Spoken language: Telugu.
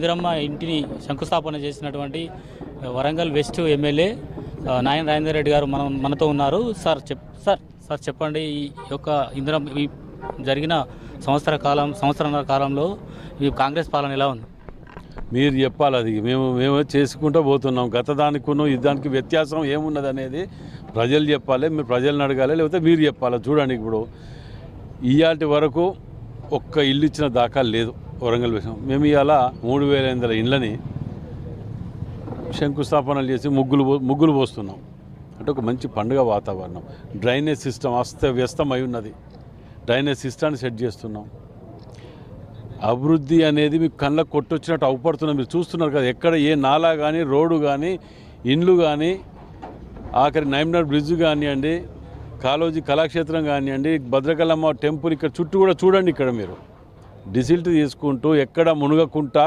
ఇందిరమ్మ ఇంటిని శంకుస్థాపన చేసినటువంటి వరంగల్ వెస్ట్ ఎమ్మెల్యే నాయన రాజేందర్ రెడ్డి గారు మనం మనతో ఉన్నారు. సార్ చెప్ సార్ సార్ చెప్పండి ఈ యొక్క ఇందిరమ్మ ఈ జరిగిన సంవత్సర కాలం సంవత్సరాల కాలంలో ఈ కాంగ్రెస్ పాలన ఎలా ఉంది? మీరు చెప్పాలి అది. మేము మేము చేసుకుంటూ పోతున్నాం. గత దానికి ఈ దానికి వ్యత్యాసం ఏమున్నది అనేది ప్రజలు చెప్పాలి మీరు ప్రజలను అడగాలి లేకపోతే మీరు చెప్పాలి. చూడండి ఇప్పుడు ఇవాటి వరకు ఒక్క ఇల్లు ఇచ్చిన దాఖలు లేదు. వరంగల్ విషయం మేము ఇవాళ మూడు వేల ఎనిమిది ఇండ్లని శంకుస్థాపనలు చేసి ముగ్గులు పో- ముగ్గులు పోస్తున్నాం. అంటే ఒక మంచి పండుగ వాతావరణం. డ్రైనేజ్ సిస్టమ్ అస్త అయి ఉన్నది. డ్రైనేజ్ సిస్టాన్ని సెట్ చేస్తున్నాం. అభివృద్ధి అనేది మీకు కళ్ళకు కొట్టొచ్చినట్టు అవుపడుతున్నది మీరు చూస్తున్నారు కదా ఎక్కడ ఏ నాలా కానీ రోడ్డు కానీ ఇండ్లు కానీ ఆఖరి నైమ్నర్ బ్రిడ్జ్ కానివ్వండి కాలోజీ కళాక్షేత్రం కానివ్వండి భద్రకళమ్మ టెంపుల్ ఇక్కడ చుట్టూ కూడా చూడండి ఇక్కడ మీరు. డిసిల్ట్ తీసుకుంటూ ఎక్కడ మునగకుండా